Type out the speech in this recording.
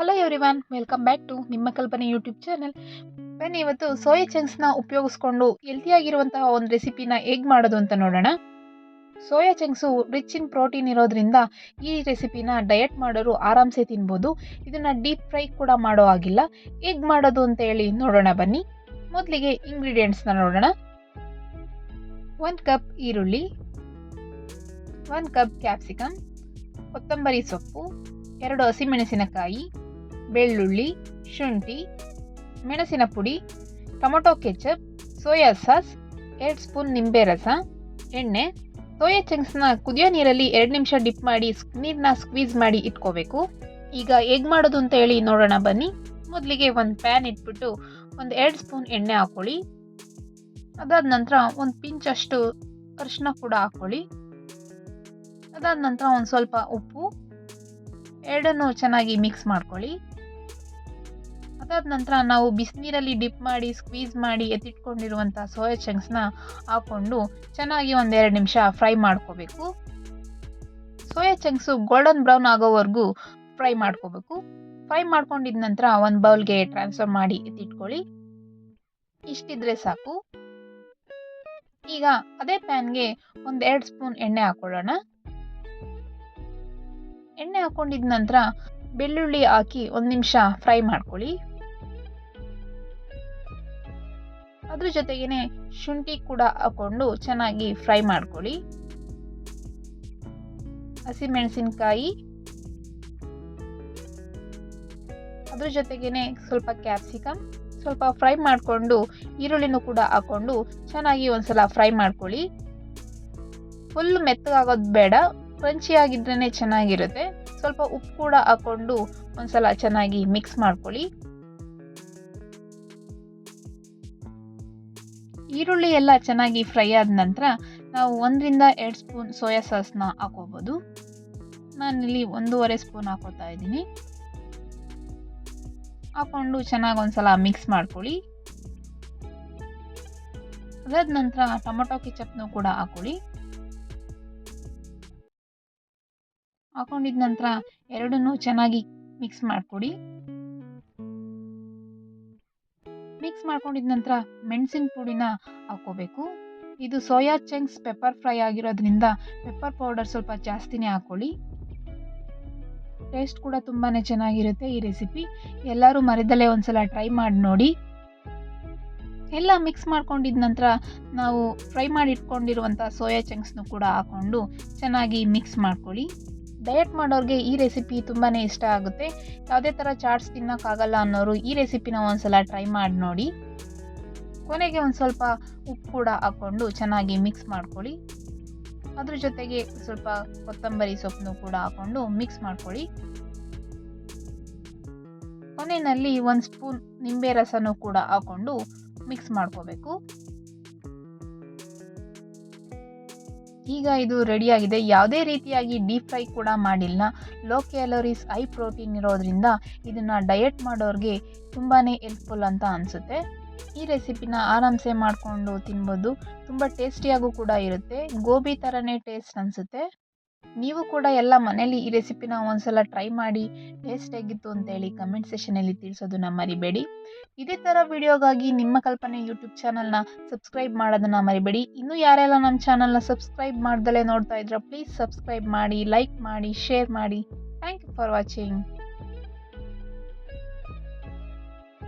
Hello everyone welcome back to ನಿಮ್ಮ ಕಲ್ಪನೆ YouTube channel ಬನ್ನಿ, ಇವತ್ತು ಸೋಯಾ ಚಂಕ್ಸ್ನ ಉಪಯೋಗಿಸ್ಕೊಂಡು ಹೆಲ್ತಿಯಾಗಿರುವಂತಹ ಒಂದು ರೆಸಿಪಿನ ಹೇಗೆ ಮಾಡೋದು ಅಂತ ನೋಡೋಣ. Soya chunks rich in protein ಇರೋದ್ರಿಂದ ಈ ರೆಸಿಪಿನ ಡಯಟ್ ಮಾಡೋರು ಆರಾಮ್ಸೆ ತಿನ್ಬೋದು. ಇದನ್ನು ಡೀಪ್ ಫ್ರೈ ಕೂಡ ಮಾಡೋ ಆಗಿಲ್ಲ ಹೇಗೆ ಮಾಡೋದು ಅಂತ ಹೇಳಿ ನೋಡೋಣ ಬನ್ನಿ. ಮೊದಲಿಗೆ ಇಂಗ್ರೀಡಿಯೆಂಟ್ಸ್ನ ನೋಡೋಣ. ಒಂದು ಕಪ್ ಈರುಳ್ಳಿ ಒಂದು ಕಪ್ ಕ್ಯಾಪ್ಸಿಕಮ್ ಕೊತ್ತಂಬರಿ ಸೊಪ್ಪು, ಎರಡು ಹಸಿಮೆಣಸಿನಕಾಯಿ ಬೆಳ್ಳುಳ್ಳಿ, ಶುಂಠಿ, ಮೆಣಸಿನ ಪುಡಿ, ಟೊಮೊಟೊ ಕೆಚಪ್, ಸೋಯಾ ಸಾಸ್, ಎರಡು ಸ್ಪೂನ್ ನಿಂಬೆ ರಸ, ಎಣ್ಣೆ. ಸೋಯಾ ಚಂಕ್ಸ್ನ ಕುದಿಯೋ ನೀರಲ್ಲಿ ಎರಡು ನಿಮಿಷ ಡಿಪ್ ಮಾಡಿ ನೀರನ್ನ ಸ್ಕ್ವೀಸ್ ಮಾಡಿ ಇಟ್ಕೋಬೇಕು. ಈಗ ಹೇಗೆ ಮಾಡೋದು ಅಂತ ಹೇಳಿ ನೋಡೋಣ ಬನ್ನಿ. ಮೊದಲಿಗೆ ಒಂದು ಪ್ಯಾನ್ ಇಟ್ಬಿಟ್ಟು ಒಂದು ಎರಡು ಸ್ಪೂನ್ ಎಣ್ಣೆ ಹಾಕ್ಕೊಳ್ಳಿ ಅದಾದ ನಂತರ ಒಂದು ಪಿಂಚಷ್ಟು ಅರಿಶಿನ ಕೂಡ ಹಾಕ್ಕೊಳ್ಳಿ ಅದಾದ ನಂತರ ಒಂದು ಸ್ವಲ್ಪ ಉಪ್ಪು. ಎರಡನ್ನು ಚೆನ್ನಾಗಿ ಮಿಕ್ಸ್ ಮಾಡ್ಕೊಳ್ಳಿ. ಅದಾದ ನಂತರ ನಾವು ಬಿಸಿನೀರಲ್ಲಿ ಡಿಪ್ ಮಾಡಿ, ಸ್ಕ್ವೀಸ್ ಮಾಡಿ ಎತ್ತಿಟ್ಕೊಂಡಿರುವಂಥ ಸೋಯಾ ಚಂಕ್ಸ್ನ ಹಾಕ್ಕೊಂಡು ಚೆನ್ನಾಗಿ ಒಂದೆರಡು ನಿಮಿಷ ಫ್ರೈ ಮಾಡ್ಕೋಬೇಕು. ಸೋಯಾ ಚಂಕ್ಸು ಗೋಲ್ಡನ್ ಬ್ರೌನ್ ಆಗೋವರೆಗೂ ಫ್ರೈ ಮಾಡ್ಕೋಬೇಕು. ಫ್ರೈ ಮಾಡ್ಕೊಂಡಿದ ನಂತರ ಒಂದು ಬೌಲ್ಗೆ ಟ್ರಾನ್ಸ್ಫರ್ ಮಾಡಿ ಎತ್ತಿಟ್ಕೊಳ್ಳಿ. ಇಷ್ಟಿದ್ರೆ ಸಾಕು. ಈಗ ಅದೇ ಪ್ಯಾನ್ಗೆ ಒಂದು ಎರಡು ಸ್ಪೂನ್ ಎಣ್ಣೆ ಹಾಕೊಳ್ಳೋಣ. ಎಣ್ಣೆ ಹಾಕೊಂಡಿದ ನಂತರ ಬೆಳ್ಳುಳ್ಳಿ ಹಾಕಿ ಒಂದು ನಿಮಿಷ ಫ್ರೈ ಮಾಡ್ಕೊಳ್ಳಿ. ಅದ್ರ ಜೊತೆಗೇನೆ ಶುಂಠಿ ಕೂಡ ಹಾಕೊಂಡು ಚೆನ್ನಾಗಿ ಫ್ರೈ ಮಾಡ್ಕೊಳ್ಳಿ. ಹಸಿಮೆಣಸಿನ್ಕಾಯಿ. ಅದ್ರ ಜೊತೆಗೇನೆ ಸ್ವಲ್ಪ ಕ್ಯಾಪ್ಸಿಕಮ್ ಸ್ವಲ್ಪ ಫ್ರೈ ಮಾಡಿಕೊಂಡು ಈರುಳ್ಳಿನೂ ಕೂಡ ಹಾಕೊಂಡು ಚೆನ್ನಾಗಿ ಒಂದ್ಸಲ ಫ್ರೈ ಮಾಡ್ಕೊಳ್ಳಿ. ಫುಲ್ ಮೆತ್ತಗಾಗೋದು ಬೇಡ, ಕ್ರಂಚಿ ಆಗಿದ್ರೇ ಚೆನ್ನಾಗಿರುತ್ತೆ. ಸ್ವಲ್ಪ ಉಪ್ಪು ಕೂಡ ಹಾಕೊಂಡು ಒಂದ್ಸಲ ಚೆನ್ನಾಗಿ ಮಿಕ್ಸ್ ಮಾಡ್ಕೊಳ್ಳಿ. ಈರುಳ್ಳಿ ಎಲ್ಲ ಚೆನ್ನಾಗಿ ಫ್ರೈ ಆದ ನಂತರ ನಾವು ಒಂದರಿಂದ ಎರಡು ಸ್ಪೂನ್ ಸೋಯಾ ಸಾಸ್ನ ಹಾಕೋಬೋದು ನಾನಿಲ್ಲಿ ಒಂದೂವರೆ ಸ್ಪೂನ್ ಹಾಕೋತಾ ಇದ್ದೀನಿ. ಹಾಕ್ಕೊಂಡು ಚೆನ್ನಾಗಿ ಒಂದ್ಸಲ ಮಿಕ್ಸ್ ಮಾಡ್ಕೊಳ್ಳಿ. ಅದಾದ ನಂತರ ಟೊಮೊಟೊ ಕೆಚಪ್ನು ಕೂಡ ಹಾಕೊಳ್ಳಿ ಹಾಕೊಂಡಿದ ನಂತರ ಎರಡನ್ನೂ ಚೆನ್ನಾಗಿ ಮಿಕ್ಸ್ ಮಾಡ್ಕೊಡಿ. ಮಿಕ್ಸ್ ಮಾಡ್ಕೊಂಡಿದ ನಂತರ ಮೆಣಸಿನ ಪುಡಿನ ಹಾಕೋಬೇಕು. ಇದು ಸೋಯಾ ಚಂಕ್ಸ್ ಪೆಪ್ಪರ್ ಫ್ರೈ ಆಗಿರೋದ್ರಿಂದ ಪೆಪ್ಪರ್ ಪೌಡರ್ ಸ್ವಲ್ಪ ಜಾಸ್ತಿನೇ ಹಾಕೊಳ್ಳಿ. ಟೇಸ್ಟ್ ಕೂಡ ತುಂಬಾ ಚೆನ್ನಾಗಿರುತ್ತೆ ಈ ರೆಸಿಪಿ. ಎಲ್ಲರೂ ಮರದಲ್ಲೇ ಒಂದ್ಸಲ ಟ್ರೈ ಮಾಡಿ ನೋಡಿ. ಎಲ್ಲ ಮಿಕ್ಸ್ ಮಾಡ್ಕೊಂಡಿದ ನಂತರ ನಾವು ಫ್ರೈ ಮಾಡಿ ಇಟ್ಕೊಂಡಿರುವಂಥ ಸೋಯಾ ಚಂಕ್ಸ್ನು ಕೂಡ ಹಾಕ್ಕೊಂಡು ಚೆನ್ನಾಗಿ ಮಿಕ್ಸ್ ಮಾಡ್ಕೊಳ್ಳಿ. ಡಯಟ್ ಮಾಡೋರಿಗೆ ಈ ರೆಸಿಪಿ ತುಂಬಾ ಇಷ್ಟ ಆಗುತ್ತೆ. ಯಾವುದೇ ಥರ ಚಾಟ್ಸ್ ತಿನ್ನೋಕ್ಕಾಗಲ್ಲ ಅನ್ನೋರು ಈ ರೆಸಿಪಿನ ಒಂದ್ಸಲ ಟ್ರೈ ಮಾಡಿ ನೋಡಿ. ಕೊನೆಗೆ ಒಂದು ಸ್ವಲ್ಪ ಉಪ್ಪು ಕೂಡ ಹಾಕ್ಕೊಂಡು ಚೆನ್ನಾಗಿ ಮಿಕ್ಸ್ ಮಾಡ್ಕೊಳ್ಳಿ. ಅದ್ರ ಜೊತೆಗೆ ಸ್ವಲ್ಪ ಕೊತ್ತಂಬರಿ ಸೊಪ್ಪನ್ನು ಕೂಡ ಹಾಕ್ಕೊಂಡು ಮಿಕ್ಸ್ ಮಾಡ್ಕೊಳ್ಳಿ. ಕೊನೆಯಲ್ಲಿ ಒಂದು ಸ್ಪೂನ್ ನಿಂಬೆ ರಸನೂ ಕೂಡ ಹಾಕ್ಕೊಂಡು ಮಿಕ್ಸ್ ಮಾಡ್ಕೋಬೇಕು. ಈಗ ಇದು ರೆಡಿಯಾಗಿದೆ ಯಾವುದೇ ರೀತಿಯಾಗಿ ಡೀಪ್ ಫ್ರೈ ಕೂಡ ಮಾಡಿಲ್ಲ. ಲೋ ಕ್ಯಾಲೋರೀಸ್ ಹೈ ಪ್ರೋಟೀನ್ ಇರೋದ್ರಿಂದ ಇದನ್ನು ಡಯಟ್ ಮಾಡೋರಿಗೆ ತುಂಬಾ ಹೆಲ್ಪ್ಫುಲ್ ಅಂತ ಅನಿಸುತ್ತೆ. ಈ ರೆಸಿಪಿನ ಆರಾಮ್ಸೆ ಮಾಡಿಕೊಂಡು ತಿನ್ಬೋದು. ತುಂಬ ಟೇಸ್ಟಿಯಾಗೂ ಕೂಡ ಇರುತ್ತೆ. ಗೋಬಿ ಥರನೇ ಟೇಸ್ಟ್ ಅನಿಸುತ್ತೆ. ನೀವು ಕೂಡ ಎಲ್ಲ ಮನೇಲಿ ಈ ರೆಸಿಪಿನ ಒಂದ್ಸಲ ಟ್ರೈ ಮಾಡಿ ಟೇಸ್ಟ್ ಹೇಗಿತ್ತು ಅಂತೇಳಿ ಕಮೆಂಟ್ ಸೆಷನಲ್ಲಿ ತಿಳಿಸೋದನ್ನ ಮರಿಬೇಡಿ. ಇದೇ ಥರ ವಿಡಿಯೋಗಾಗಿ ನಿಮ್ಮ ಕಲ್ಪನೆ ಯೂಟ್ಯೂಬ್ ಚಾನಲ್ನ ಸಬ್ಸ್ಕ್ರೈಬ್ ಮಾಡೋದನ್ನ ಮರಿಬೇಡಿ. ಇನ್ನೂ ಯಾರೆಲ್ಲ ನಮ್ಮ ಚಾನಲ್ನ ಸಬ್ಸ್ಕ್ರೈಬ್ ಮಾಡ್ದಲೇ ನೋಡ್ತಾ ಇದ್ರ ಪ್ಲೀಸ್ ಸಬ್ಸ್ಕ್ರೈಬ್ ಮಾಡಿ ಲೈಕ್ ಮಾಡಿ ಶೇರ್ ಮಾಡಿ. Thank you for watching